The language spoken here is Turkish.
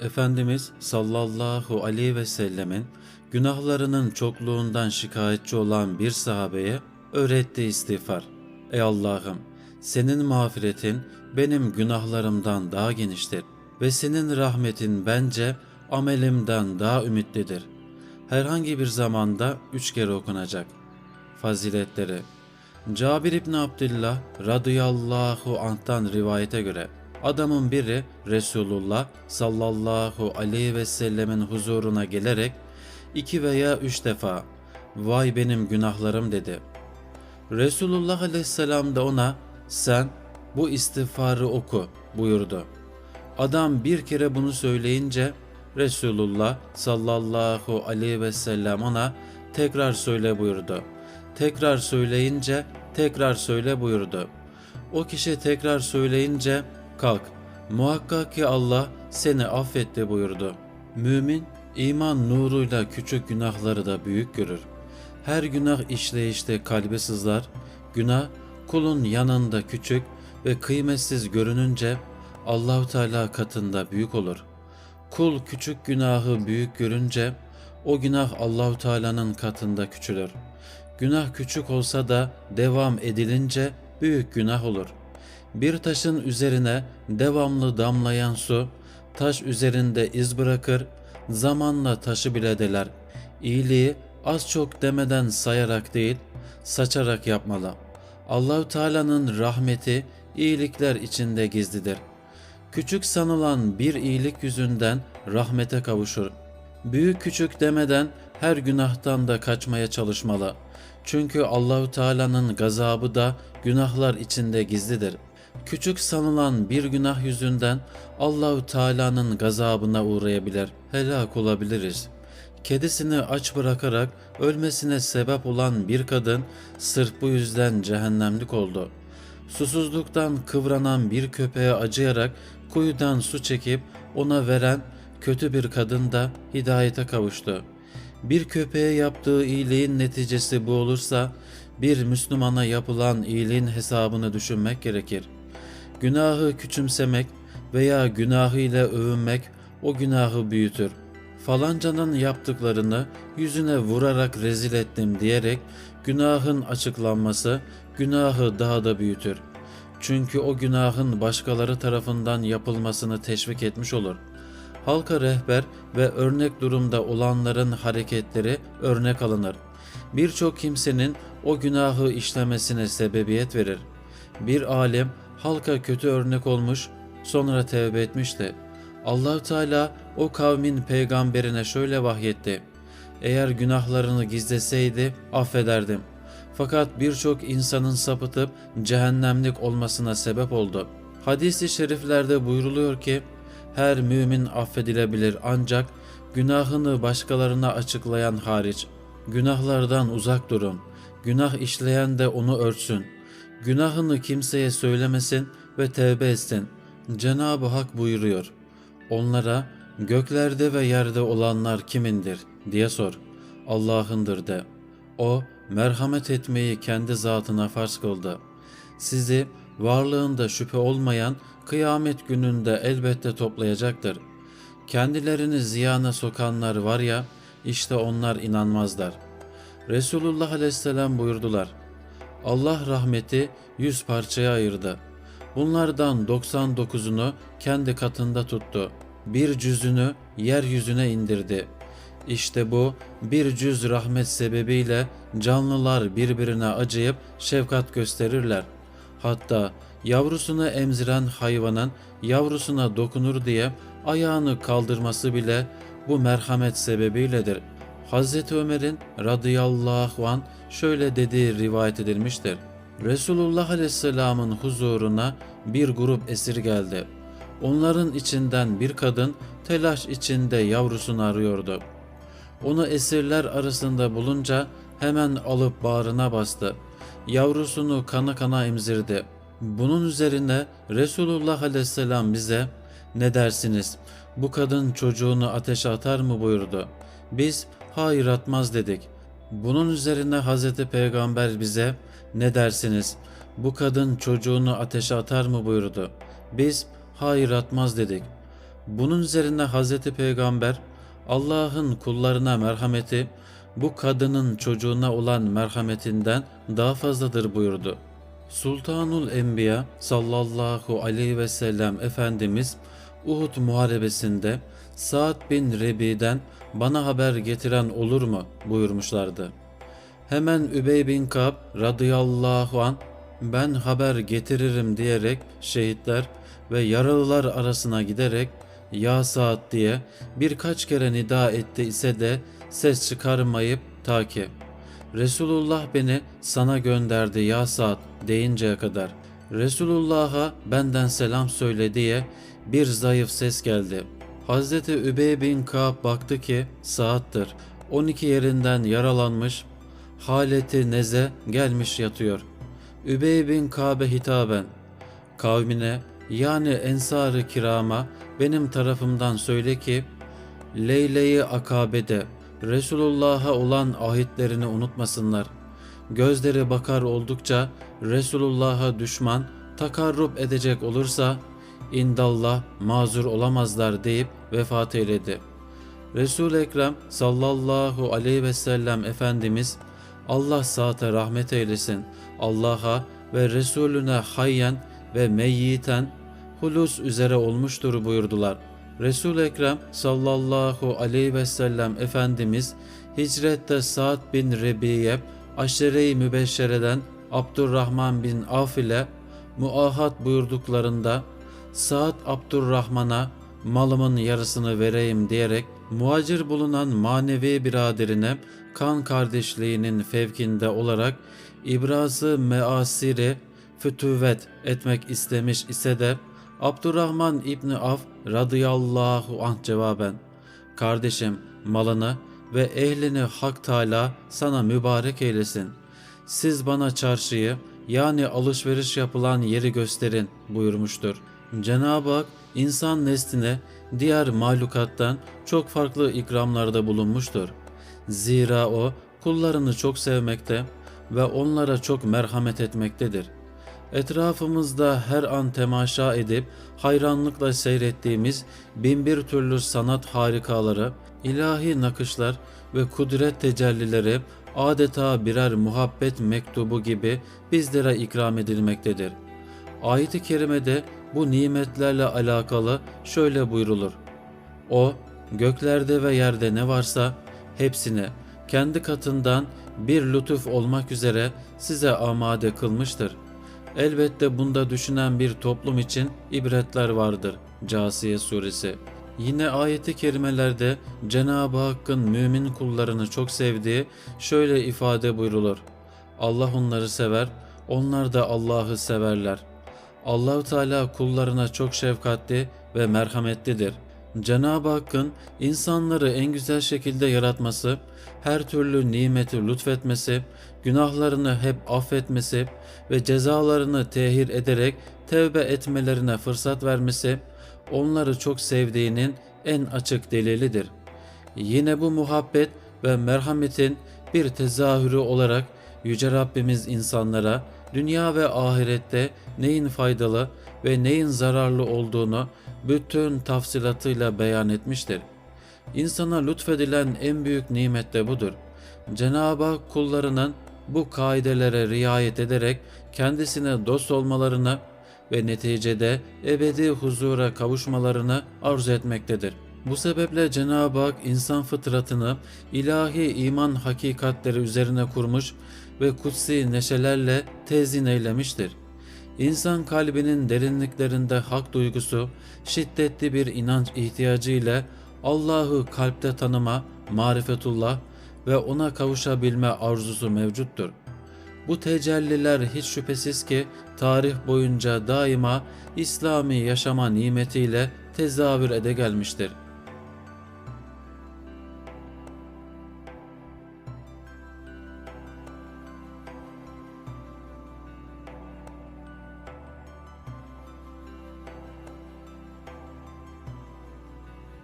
Efendimiz sallallahu aleyhi ve sellemin günahlarının çokluğundan şikayetçi olan bir sahabeye öğretti istiğfar. Ey Allah'ım senin mağfiretin benim günahlarımdan daha geniştir ve senin rahmetin bence amelimden daha ümitlidir. Herhangi bir zamanda üç kere okunacak. Faziletleri Cabir İbni Abdullah radıyallahu anh'tan rivayete göre adamın biri Resulullah sallallahu aleyhi ve sellemin huzuruna gelerek iki veya üç defa vay benim günahlarım dedi. Resulullah aleyhisselam da ona sen bu istiğfarı oku buyurdu. Adam bir kere bunu söyleyince Resulullah sallallahu aleyhi ve sellem ona tekrar söyle buyurdu. Tekrar söyleyince tekrar söyle buyurdu. O kişi tekrar söyleyince kalk muhakkak ki Allah seni affetti buyurdu. Mümin iman nuruyla küçük günahları da büyük görür. Her günah işleyişte kalbe sızlar. Günah kulun yanında küçük ve kıymetsiz görününce Allahu Teala katında büyük olur. Kul küçük günahı büyük görünce o günah Allahu Teala'nın katında küçülür. Günah küçük olsa da devam edilince büyük günah olur. Bir taşın üzerine devamlı damlayan su taş üzerinde iz bırakır, zamanla taşı bile deler. İyiliği az çok demeden sayarak değil, saçarak yapmalı. Allahu Teala'nın rahmeti iyilikler içinde gizlidir. Küçük sanılan bir iyilik yüzünden rahmete kavuşur. Büyük küçük demeden her günahtan da kaçmaya çalışmalı. Çünkü Allahu Teala'nın gazabı da günahlar içinde gizlidir. Küçük sanılan bir günah yüzünden Allahu Teala'nın gazabına uğrayabilir, helak olabiliriz. Kedisini aç bırakarak ölmesine sebep olan bir kadın sırf bu yüzden cehennemlik oldu. Susuzluktan kıvranan bir köpeğe acıyarak kuyudan su çekip ona veren kötü bir kadın da hidayete kavuştu. Bir köpeğe yaptığı iyiliğin neticesi bu olursa bir Müslümana yapılan iyiliğin hesabını düşünmek gerekir. Günahı küçümsemek veya günahıyla övünmek o günahı büyütür. Falancanın yaptıklarını yüzüne vurarak rezil ettim diyerek günahın açıklanması günahı daha da büyütür. Çünkü o günahın başkaları tarafından yapılmasını teşvik etmiş olur. Halka rehber ve örnek durumda olanların hareketleri örnek alınır. Birçok kimsenin o günahı işlemesine sebebiyet verir. Bir alim halka kötü örnek olmuş, sonra tevbe etmişti. allah Teala o kavmin peygamberine şöyle vahyetti. Eğer günahlarını gizleseydi affederdim. Fakat birçok insanın sapıtıp cehennemlik olmasına sebep oldu. Hadis-i şeriflerde buyruluyor ki, her mümin affedilebilir ancak günahını başkalarına açıklayan hariç. Günahlardan uzak durun. Günah işleyen de onu örtsün. Günahını kimseye söylemesin ve tevbe etsin. Cenab-ı Hak buyuruyor. Onlara göklerde ve yerde olanlar kimindir diye sor. Allah'ındır de. O merhamet etmeyi kendi zatına farz kıldı. Sizi varlığında şüphe olmayan kıyamet gününde elbette toplayacaktır. Kendilerini ziyana sokanlar var ya, işte onlar inanmazlar. Resulullah aleyhisselam buyurdular. Allah rahmeti yüz parçaya ayırdı. Bunlardan 99'unu kendi katında tuttu. Bir cüzünü yeryüzüne indirdi. İşte bu bir cüz rahmet sebebiyle canlılar birbirine acıyıp şefkat gösterirler. Hatta yavrusunu emziren hayvanın yavrusuna dokunur diye ayağını kaldırması bile bu merhamet sebebiyledir. Hazreti Ömer'in radıyallahu an şöyle dediği rivayet edilmiştir. Resulullah aleyhisselamın huzuruna bir grup esir geldi. Onların içinden bir kadın telaş içinde yavrusunu arıyordu. Onu esirler arasında bulunca hemen alıp bağrına bastı. Yavrusunu kana kana emzirdi. Bunun üzerine Resulullah aleyhisselam bize ne dersiniz bu kadın çocuğunu ateşe atar mı buyurdu. Biz hayır atmaz dedik. Bunun üzerine Hazreti Peygamber bize ne dersiniz bu kadın çocuğunu ateşe atar mı buyurdu. Biz hayır atmaz dedik. Bunun üzerine Hazreti Peygamber Allah'ın kullarına merhameti bu kadının çocuğuna olan merhametinden daha fazladır buyurdu. Sultanul Enbiya sallallahu aleyhi ve sellem Efendimiz Uhud muharebesinde Sa'd bin Rebi'den bana haber getiren olur mu buyurmuşlardı. Hemen Übey bin Kab radıyallahu an ben haber getiririm diyerek şehitler ve yaralılar arasına giderek ya Sa'd diye birkaç kere nida etti ise de ses çıkarmayıp ta ki Resulullah beni sana gönderdi ya Sa'd deyinceye kadar Resulullah'a benden selam söyle diye bir zayıf ses geldi. Hazreti Übey bin Ka'b baktı ki Sa'd'dır. 12 yerinden yaralanmış, haleti neze gelmiş yatıyor. Übey bin Ka'be hitaben kavmine yani ensar-ı kirama benim tarafımdan söyle ki Leyle-i Akabe'de Resulullah'a olan ahitlerini unutmasınlar. Gözleri bakar oldukça Resulullah'a düşman takarrub edecek olursa indallah mazur olamazlar deyip vefat eyledi. Resul Ekrem sallallahu aleyhi ve sellem Efendimiz Allah saate rahmet eylesin. Allah'a ve Resulüne hayyen ve meyyiten hulus üzere olmuştur buyurdular. resul Ekrem sallallahu aleyhi ve sellem Efendimiz hicrette Sa'd bin Rebiye aşere-i mübeşşereden Abdurrahman bin Avf ile muahat buyurduklarında Sa'd Abdurrahman'a malımın yarısını vereyim diyerek muhacir bulunan manevi biraderine kan kardeşliğinin fevkinde olarak ibrazı measiri fütüvet etmek istemiş ise de Abdurrahman İbni Af radıyallahu anh cevaben Kardeşim malını ve ehlini Hak Teala sana mübarek eylesin. Siz bana çarşıyı yani alışveriş yapılan yeri gösterin buyurmuştur. Cenab-ı Hak insan nesline diğer mahlukattan çok farklı ikramlarda bulunmuştur. Zira o kullarını çok sevmekte ve onlara çok merhamet etmektedir. Etrafımızda her an temaşa edip hayranlıkla seyrettiğimiz binbir türlü sanat harikaları, ilahi nakışlar ve kudret tecellileri adeta birer muhabbet mektubu gibi bizlere ikram edilmektedir. Ayet-i kerimede bu nimetlerle alakalı şöyle buyrulur. O, göklerde ve yerde ne varsa hepsini kendi katından bir lütuf olmak üzere size amade kılmıştır. Elbette bunda düşünen bir toplum için ibretler vardır. Casiye suresi. Yine ayeti kerimelerde Cenab-ı Hakk'ın mümin kullarını çok sevdiği şöyle ifade buyrulur. Allah onları sever, onlar da Allah'ı severler. Allahu Teala kullarına çok şefkatli ve merhametlidir. Cenab-ı Hakk'ın insanları en güzel şekilde yaratması, her türlü nimeti lütfetmesi, günahlarını hep affetmesi ve cezalarını tehir ederek tevbe etmelerine fırsat vermesi, onları çok sevdiğinin en açık delilidir. Yine bu muhabbet ve merhametin bir tezahürü olarak Yüce Rabbimiz insanlara dünya ve ahirette neyin faydalı ve neyin zararlı olduğunu bütün tafsilatıyla beyan etmiştir. İnsana lütfedilen en büyük nimet de budur. Cenab-ı Hak kullarının bu kaidelere riayet ederek kendisine dost olmalarını ve neticede ebedi huzura kavuşmalarını arzu etmektedir. Bu sebeple Cenab-ı Hak insan fıtratını ilahi iman hakikatleri üzerine kurmuş ve kutsi neşelerle tezin eylemiştir. İnsan kalbinin derinliklerinde hak duygusu, şiddetli bir inanç ihtiyacı ile Allah'ı kalpte tanıma, marifetullah ve ona kavuşabilme arzusu mevcuttur. Bu tecelliler hiç şüphesiz ki tarih boyunca daima İslami yaşama nimetiyle tezahür ede gelmiştir.